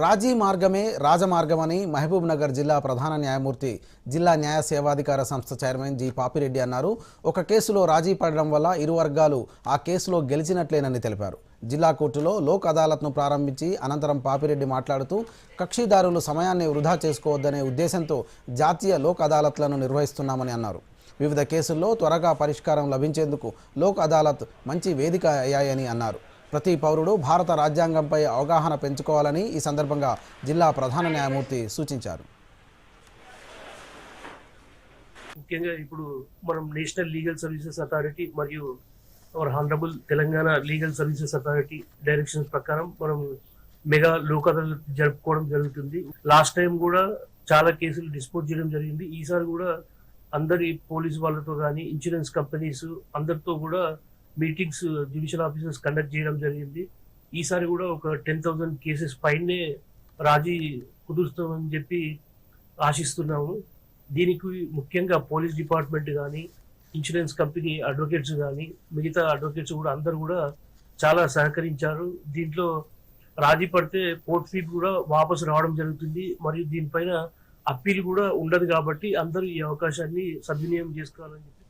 రాజీ మార్గమే రాజమార్గమని మహబూబ్ నగర్ జిల్లా ప్రధాన న్యాయమూర్తి జిల్లా న్యాయ సేవాధికార సంస్థ చైర్మన్ జి పాపిరెడ్డి అన్నారు. ఒక కేసులో రాజీ పడడం వల్ల ఇరు వర్గాలు ఆ కేసులో గెలిచినట్లేనని తెలిపారు. జిల్లా కోర్టులో లోక్ అదాలత్ను ప్రారంభించి అనంతరం పాపిరెడ్డి మాట్లాడుతూ కక్షిదారులు సమయాన్ని వృధా చేసుకోవద్దనే ఉద్దేశంతో జాతీయ లోక్ అదాలత్లను నిర్వహిస్తున్నామని అన్నారు. వివిధ కేసుల్లో త్వరగా పరిష్కారం లభించేందుకు లోక్ అదాలత్ మంచి వేదిక అయ్యాయని అన్నారు. ప్రతి పౌరుడు భారత రాజ్యాంగంపై అవగాహన పెంచుకోవాలని ఈ సందర్భంగా జిల్లా ప్రధాన న్యాయమూర్తి సూచించారు. ముఖ్యంగా ఇప్పుడు మనం నేషనల్ లీగల్ సర్వీసెస్ అథారిటీ మరియు our honourable Telangana legal services authority directions ప్రకారం మనం మెగా లోక్ అదాలత్ జరుపుకోవడం జరుగుతుంది. లాస్ట్ టైం కూడా చాలా కేసులు డిస్పోజ్ చేయడం జరిగింది. ఈసారి కూడా అందరి పోలీస్ వాళ్ళతో కానీ ఇన్సూరెన్స్ కంపెనీస్ అందరితో కూడా మీటింగ్స్ జ్యుడిషియల్ ఆఫీసర్స్ కండక్ట్ చేయడం జరిగింది. ఈసారి కూడా ఒక టెన్ థౌసండ్ కేసెస్ పైనే రాజీ కుదురుస్తామని చెప్పి ఆశిస్తున్నాము. దీనికి ముఖ్యంగా పోలీస్ డిపార్ట్మెంట్ కానీ ఇన్సూరెన్స్ కంపెనీ అడ్వకేట్స్ కానీ మిగతా అడ్వకేట్స్ కూడా అందరు కూడా చాలా సహకరించారు. దీంట్లో రాజీ పడితే కోర్ట్ ఫీ కూడా వాపసు రావడం జరుగుతుంది. మరియు దీనిపైన అప్పీల్ కూడా ఉండదు కాబట్టి అందరూ ఈ అవకాశాన్ని సద్వినియోగం చేసుకోవాలని చెప్పి